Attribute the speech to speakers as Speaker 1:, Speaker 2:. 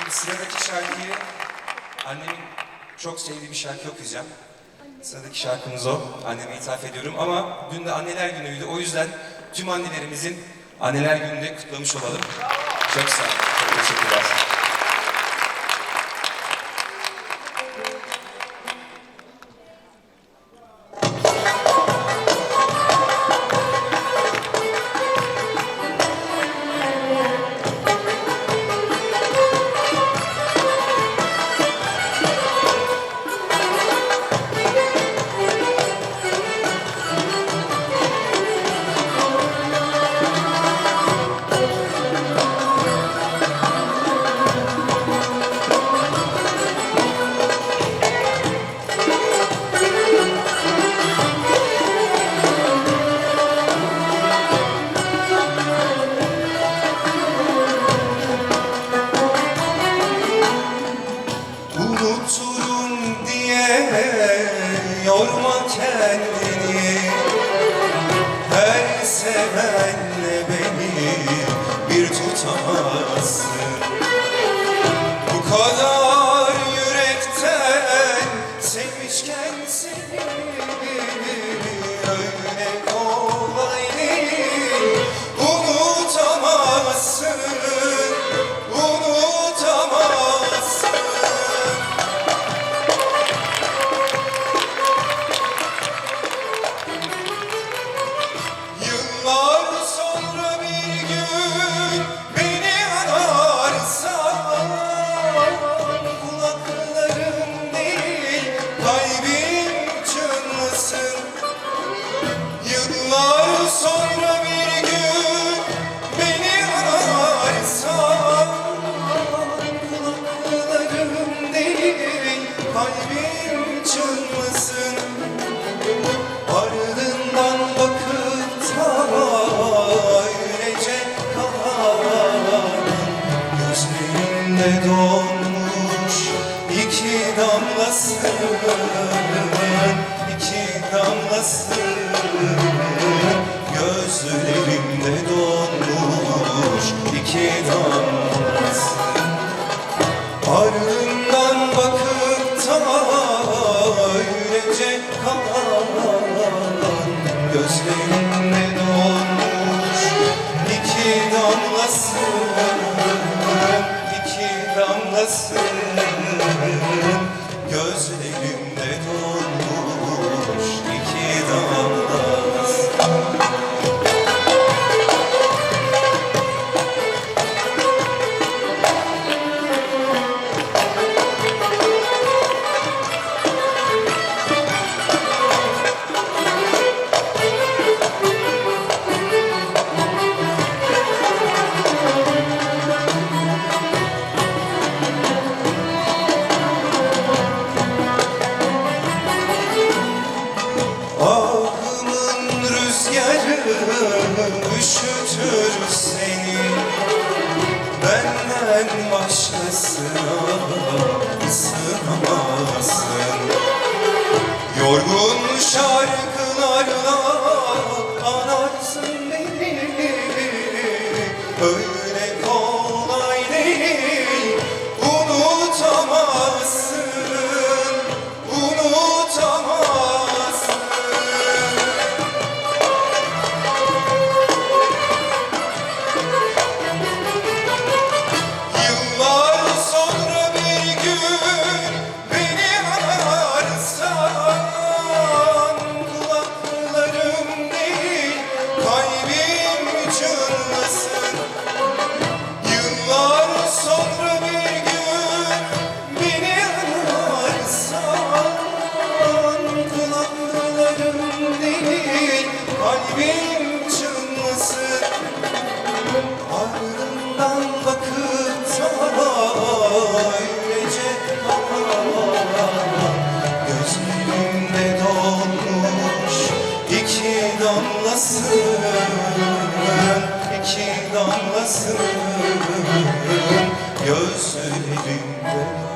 Speaker 1: Şimdi sıradaki şarkıyı annemin çok sevdiği bir şarkı okuyacağım. Sıradaki şarkımız o. Anneme ithaf ediyorum ama dün de anneler günüydü. O yüzden tüm annelerimizin anneler gününü kutlamış olalım. Çok sağ olun. Çok teşekkürler. Her sevenle beni bir tutamazsın iki damlasın iki damlasın öylece kalan Benden başkasına ısınamazsın Yorgun şarkılarla kalbim çınlasın. Ardından bakıp da öylece kalan Gözlerimde donmuş iki damlasın iki damlasın. Gözlerimde